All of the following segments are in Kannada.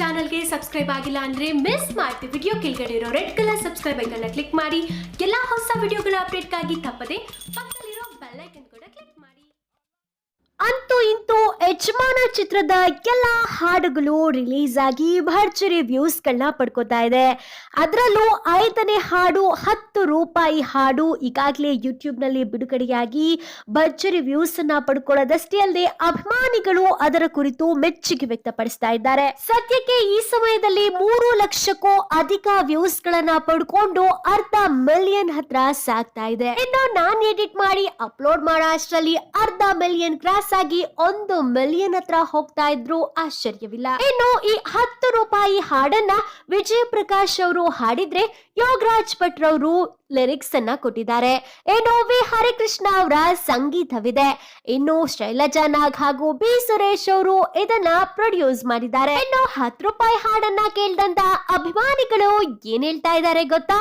ಚಾನಲ್ಗೆ ಸಬ್ಸ್ಕ್ರೈಬ್ ಆಗಿಲ್ಲ ಅಂದ್ರೆ ಮಿಸ್ ಮಾಡ್ತೀವಿ ವಿಡಿಯೋ ಕೆಳಗಡೆ ಇರೋ ರೆಡ್ ಕಲರ್ ಸಬ್ಸ್ಕ್ರೈಬ್ ಐಕನ್ನ ಕ್ಲಿಕ್ ಮಾಡಿ. ಎಲ್ಲಾ ಹೊಸ ವಿಡಿಯೋಗಳ ಅಪ್ಡೇಟ್ಗಾಗಿ ತಪ್ಪದೆ ಪಕ್ಕದಲ್ಲಿರೋ ಬೆಲ್ ಐಕನ್ ಕೂಡ ಕ್ಲಿಕ್ ಮಾಡಿ. ಅಂತೂ ಇಂತೂ ಯಜಮಾನ ಚಿತ್ರದ ಎಲ್ಲ ಹಾಡುಗಳು ರಿಲೀಸ್ ಆಗಿ ಭರ್ಜರಿ ವ್ಯೂಸ್ಗಳನ್ನ ಪಡ್ಕೋತಾ ಇದೆ. ಅದರಲ್ಲೂ ಐದನೇ ಹಾಡು ಹತ್ತು ರೂಪಾಯಿ ಹಾಡು ಈಗಾಗಲೇ ಯೂಟ್ಯೂಬ್ನಲ್ಲಿ ಬಿಡುಗಡೆಯಾಗಿ ಭರ್ಜರಿ ವ್ಯೂಸ್ ಅನ್ನ ಪಡ್ಕೊಳ್ಳೋದಷ್ಟೇ ಅಲ್ಲದೆ ಅಭಿಮಾನಿಗಳು ಅದರ ಕುರಿತು ಮೆಚ್ಚುಗೆ ವ್ಯಕ್ತಪಡಿಸ್ತಾ ಇದ್ದಾರೆ. ಸದ್ಯಕ್ಕೆ ಈ ಸಮಯದಲ್ಲಿ ಮೂರು ಲಕ್ಷಕ್ಕೂ ಅಧಿಕ ವ್ಯೂಸ್ ಗಳನ್ನ ಪಡ್ಕೊಂಡು ಅರ್ಧ ಮಿಲಿಯನ್ ಹತ್ರ ಸಾಗ್ತಾ ಇದೆ. ಇನ್ನು ನಾನ್ ಎಡಿಟ್ ಮಾಡಿ ಅಪ್ಲೋಡ್ ಮಾಡೋ ಅಷ್ಟರಲ್ಲಿ ಅರ್ಧ ಮಿಲಿಯನ್ ಕ್ರಾಸ್ ಆಗಿ ಒಂದು ಮಿಲಿಯನ್ ಹತ್ರ ಹೋಗ್ತಾ ಇದ್ರು, ಆಶ್ಚರ್ಯವಿಲ್ಲ. ಇನ್ನು ಈ ಹತ್ತು ರೂಪಾಯಿ ಹಾಡನ್ನ ವಿಜಯ ಪ್ರಕಾಶ್ ಅವರು ಹಾಡಿದ್ರೆ ಯೋಗರಾಜ್ ಭಟ್ ಅವರು ಲಿರಿಕ್ಸ್ ಅನ್ನ ಕೊಟ್ಟಿದ್ದಾರೆ. ಇನ್ನು ವಿ. ಹರಿಕೃಷ್ಣ ಅವರ ಸಂಗೀತವಿದೆ. ಇನ್ನು ಶೈಲಜಾ ನಾಗ್ ಹಾಗೂ ಬಿ. ಸುರೇಶ್ ಅವರು ಇದನ್ನ ಪ್ರೊಡ್ಯೂಸ್ ಮಾಡಿದ್ದಾರೆ. ಇನ್ನು ಹತ್ತು ರೂಪಾಯಿ ಹಾಡನ್ನ ಕೇಳಿದಂತ ಅಭಿಮಾನಿಗಳು ಏನ್ ಹೇಳ್ತಾ ಇದ್ದಾರೆ ಗೊತ್ತಾ?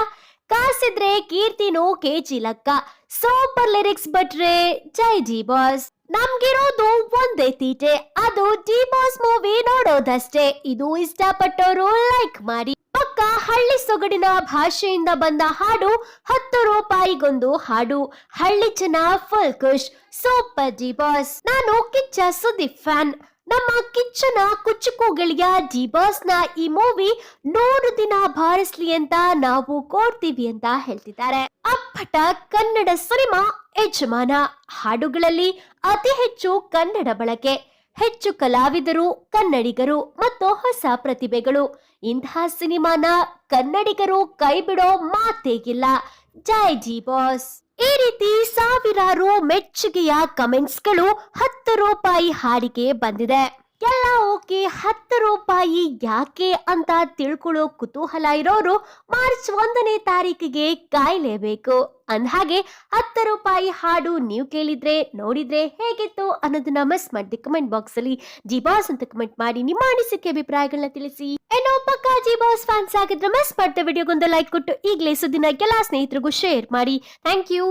ಕಾಸಿದ್ರೆ ಕೀರ್ತಿನೂ ಕೆಜಿ ಲಕ್ಕ. ಸೂಪರ್ ಲಿರಿಕ್ಸ್ ಬಟ್ರೆ ಜೈ ಜಿ ಬಾಸ್. ನಮ್ಗಿರೋದು ಒಂದೇ ತೀಟೆ. ಅದು ಡಿ ಬಾಸ್ ಮೂವಿ ನೋಡೋದಷ್ಟೇ. ಇದು ಇಷ್ಟಪಟ್ಟವರು ಲೈಕ್ ಮಾಡಿ. ಪಕ್ಕ ಹಳ್ಳಿ ಸೊಗಡಿನ ಭಾಷೆಯಿಂದ ಬಂದ ಹಾಡು ಹತ್ತು ರೂಪಾಯಿಗೊಂದು ಹಾಡು. ಹಳ್ಳಿ ಜನ ಫುಲ್ ಖುಷ್. ಸೂಪರ್ ಡಿ ಬಾಸ್ ನಾನು ಕಿಚ್ಚ ಸುದೀಪ್ ಫ್ಯಾನ್ ನಮ್ಮ ಕಿಚ್ಚನ ಕುಚ್ಚುಕೋಗಳಿಯ ಗೆಳೆಯ ಡಿ ಬಾಸ್ನ ಈ ಮೂವಿ ನೂರು ದಿನ ಬಾರಿಸ್ಲಿ ಅಂತ ನಾವು ಕೋರ್ತೀವಿ ಅಂತ ಹೇಳ್ತಿದ್ದಾರೆ. ಅಪ್ಪಟ ಕನ್ನಡ ಸಿನಿಮಾ ಯಜಮಾನ. ಹಾಡುಗಳಲ್ಲಿ ಅತಿ ಹೆಚ್ಚು ಕನ್ನಡ ಬಳಕೆ. ಹೆಚ್ಚು ಕಲಾವಿದರು, ಕನ್ನಡಿಗರು ಮತ್ತು ಹೊಸ ಪ್ರತಿಭೆಗಳು. ಇಂತಹ ಸಿನಿಮಾನ ಕನ್ನಡಿಗರು ಕೈಬಿಡೋ ಮಾತೇಗಿಲ್ಲ. ಜೈ ಜಿ ಬಾಸ್ ಈ ರೀತಿ ಸಾವಿರಾರು ಮೆಚ್ಚುಗೆಯ ಕಮೆಂಟ್ಸ್ಗಳು ಹತ್ತು ರೂಪಾಯಿ ಹಾಡಿಗೆ ಬಂದಿದೆ. ಎಲ್ಲ ಓಕೆ, ಹತ್ತು ರೂಪಾಯಿ ಯಾಕೆ ಅಂತ ತಿಳ್ಕೊಳ್ಳೋ ಕುತೂಹಲ ಇರೋರು ಮಾರ್ಚ್ ಒಂದನೇ ತಾರೀಕಿಗೆ ಕಾಯಲೇಬೇಕು. ಅಂದ್ಹಾಗೆ ಹತ್ತು ರೂಪಾಯಿ ಹಾಡು ನೀವು ಕೇಳಿದ್ರೆ, ನೋಡಿದ್ರೆ ಹೇಗಿತ್ತು ಅನ್ನೋದನ್ನ ಮಿಸ್ ಮಾಡಿ ಕಮೆಂಟ್ ಬಾಕ್ಸ್ ಅಲ್ಲಿ ಜಿಬಾಸ್ ಅಂತ ಕಮೆಂಟ್ ಮಾಡಿ ನಿಮ್ಮ ಅನಿಸಿಕೆ ಅಭಿಪ್ರಾಯಗಳನ್ನ ತಿಳಿಸಿ. ಜಿ ಬಾಸ್ ಫ್ಯಾನ್ಸ್ ಆಗಿದ್ರೆ ಮಿಸ್ ಮಾಡಿದ ವಿಡಿಯೋಗೊಂದು ಲೈಕ್ ಕೊಟ್ಟು ಈಗಲೇ ಸುದ್ದಿನ ಎಲ್ಲ ಸ್ನೇಹಿತರಿಗೂ ಶೇರ್ ಮಾಡಿ. Thank you